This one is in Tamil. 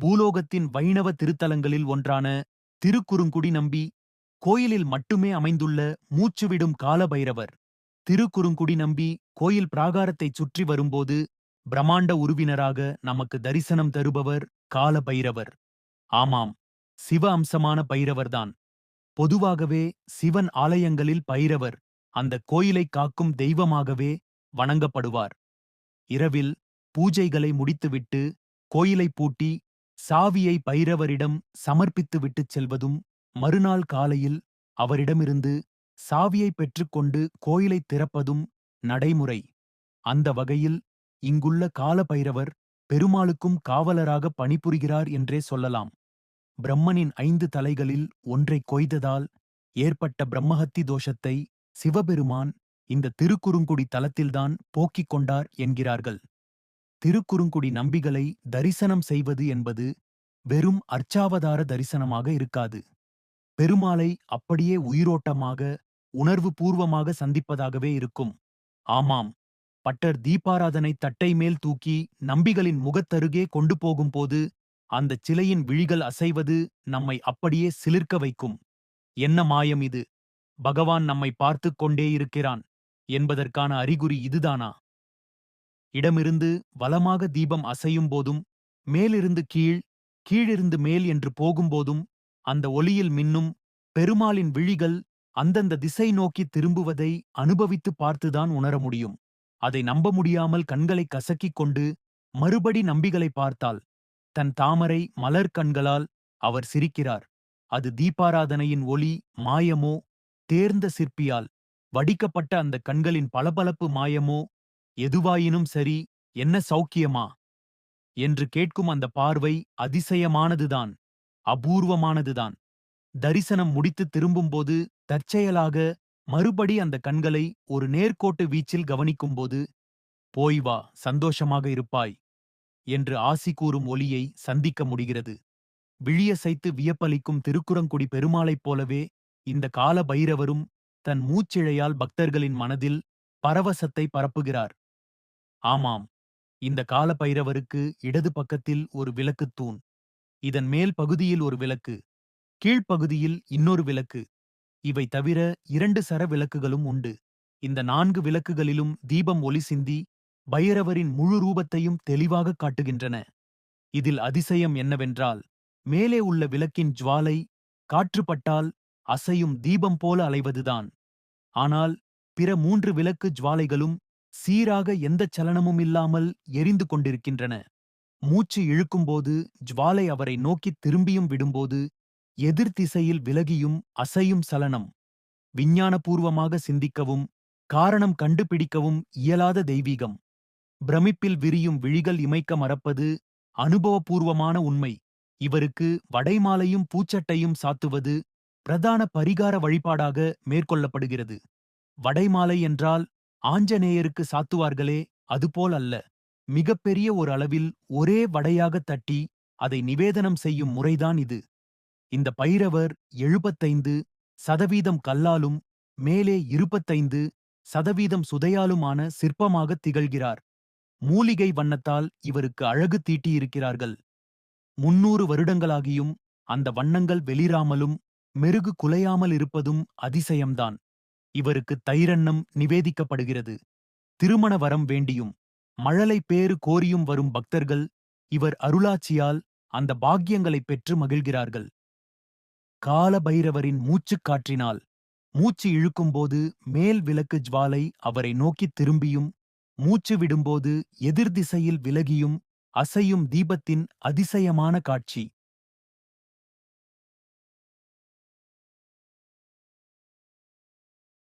பூலோகத்தின் வைணவ திருத்தலங்களில் ஒன்றான திருக்குறுங்குடி நம்பி கோயிலில் மட்டுமே அமைந்துள்ள மூச்சுவிடும் காலபைரவர். திருக்குறுங்குடி நம்பி கோயில் பிராகாரத்தைச் சுற்றி வரும்போது பிரம்மாண்ட உருவினராக நமக்கு தரிசனம் தருபவர் காலபைரவர். ஆமாம் சிவ அம்சமான பைரவர்தான். பொதுவாகவே சிவன் ஆலயங்களில் பைரவர் அந்த கோயிலைக் காக்கும் தெய்வமாகவே வணங்கப்படுவார். இரவில் பூஜைகளை முடித்துவிட்டு கோயிலை பூட்டி சாவியை பைரவரிடம் சமர்ப்பித்து விட்டுச் செல்வதும் மறுநாள் காலையில் அவரிடமிருந்து சாவியை பெற்றுக்கொண்டு கோயிலைத் திறப்பதும் நடைமுறை. அந்த வகையில் இங்குள்ள காலபைரவர் பெருமாளுக்கும் காவலராக பணிபுரிகிறார் என்றே சொல்லலாம். பிரம்மனின் ஐந்து தலைகளில் ஒன்றைக் கொய்ததால் ஏற்பட்ட பிரம்மஹத்தி தோஷத்தை சிவபெருமான் இந்த திருக்குறுங்குடி தலத்தில்தான் போக்கிக் கொண்டார் என்கிறார்கள். திருக்குறுங்குடி நம்பிகளை தரிசனம் செய்வது என்பது வெறும் அர்ச்சாவதார தரிசனமாக இருக்காது. பெருமாளை அப்படியே உயிரோட்டமாக உணர்வு பூர்வமாக சந்திப்பதாகவே இருக்கும். ஆமாம் பட்டர் தீபாராதனை தட்டை மேல் தூக்கி நம்பிகளின் முகத்தருகே கொண்டு போகும்போது அந்தச் சிலையின் விழிகள் அசைவது நம்மை அப்படியே சிலிர்க்க வைக்கும். என்ன மாயம் இது? பகவான் நம்மை பார்த்துக் கொண்டே இருக்கிறான். என்பதற்கான அறிகுறி இதுதானா? இடமிருந்து வலமாக தீபம் அசையும் போதும் மேலிருந்து கீழ் கீழிருந்து மேல் என்று போகும்போதும் அந்த ஒளியில் மின்னும் பெருமாளின் விழிகள் அந்தந்த திசை நோக்கி திரும்புவதை அனுபவித்து பார்த்துதான் உணர முடியும். அதை நம்ப முடியாமல் கண்களை கசக்கிக் கொண்டு மறுபடி நம்பிகளை பார்த்தால் தன் தாமரை மலர் கண்களால் அவர் சிரிக்கிறார். அது தீபாராதனையின் ஒளி மாயமோ தேர்ந்த சிற்பியால் வடிக்கப்பட்ட அந்த கண்களின் பளபளப்பு மாயமோ எதுவாயினும் சரி என்ன சௌக்கியமா? என்று கேட்கும் அந்த பார்வை அதிசயமானதுதான் அபூர்வமானதுதான். தரிசனம் முடித்து திரும்பும்போது தற்செயலாக மறுபடி அந்த கண்களை ஒரு நேர்கோட்டு வீச்சில் கவனிக்கும்போது போய் வா சந்தோஷமாக இருப்பாய் என்று ஆசி கூறும் ஒலியை சந்திக்க முடிகிறது. விழியசைத்து வியப்பளிக்கும் திருக்குறங்குடி பெருமாளைப் போலவே இந்த கால பைரவரும் தன் மூச்சிழையால் பக்தர்களின் மனதில் பரவசத்தை பரப்புகிறார். ஆமாம். இந்த கால பைரவருக்கு இடது பக்கத்தில் ஒரு விளக்குத் தூண் இதன் மேல் பகுதியில் ஒரு விளக்கு கீழ்ப்பகுதியில் இன்னொரு விளக்கு. இவை தவிர இரண்டு சர விளக்குகளும் உண்டு. இந்த நான்கு விளக்குகளிலும் தீபம் ஒளி சிந்தி பைரவரின் முழு ரூபத்தையும் தெளிவாகக் காட்டுகின்றன. இதில் அதிசயம் என்னவென்றால் மேலே உள்ள விளக்கின் ஜுவாலை காற்றுப்பட்டால் அசையும் தீபம் போல அலைவதுதான். ஆனால் பிற மூன்று விளக்கு ஜுவாலைகளும் சீராக எந்தச் சலனமும் இல்லாமல் எரிந்து கொண்டிருக்கின்றன. மூச்சு இழுக்கும்போது ஜுவாலை அவரை நோக்கித் திரும்பியும் விடும்போது எதிர் திசையில் விலகியும் அசையும் சலனம். விஞ்ஞானபூர்வமாக சிந்திக்கவும் காரணம் கண்டுபிடிக்கவும் இயலாத தெய்வீகம். பிரமிப்பில் விரியும் விழிகள் இமைக்க மறப்பது அனுபவபூர்வமான உண்மை. இவருக்கு வடைமாலையும் பூச்சட்டையும் சாத்துவது பிரதான பரிகார வழிபாடாக மேற்கொள்ளப்படுகிறது. வடைமாலை என்றால் ஆஞ்சநேயருக்கு சாத்துவார்களே அதுபோல் அல்ல மிகப்பெரிய ஒரு அளவில் ஒரே வடையாகத் தட்டி அதை நிவேதனம் செய்யும் முறைதான் இது. இந்த பைரவர் எழுபத்தைந்து சதவீதம் கல்லாலும் மேலே இருபத்தைந்து சதவீதம் சுதையாலுமான சிற்பமாகத் திகழ்கிறார். மூலிகை வண்ணத்தால் இவருக்கு அழகு தீட்டியிருக்கிறார்கள். முன்னூறு வருடங்களாகியும் அந்த வண்ணங்கள் வெளிராமலும் மெருகு குலையாமல் இருப்பதும் அதிசயம்தான். இவருக்கு தைரன்னம் நிவேதிக்கப்படுகிறது. திருமண வரம் வேண்டியும் மழலை பேறு கோரியும் வரும் பக்தர்கள் இவர் அருளாட்சியால் அந்த பாக்கியங்களைப் பெற்று மகிழ்கிறார்கள். கால பைரவரின் மூச்சுக் காற்றினால் மூச்சு இழுக்கும்போது மேல் விளக்கு ஜுவாலை அவரை நோக்கித் திரும்பியும் மூச்சு விடும்போது எதிர்திசையில் விலகியும் அசையும் தீபத்தின் அதிசயமான காட்சி.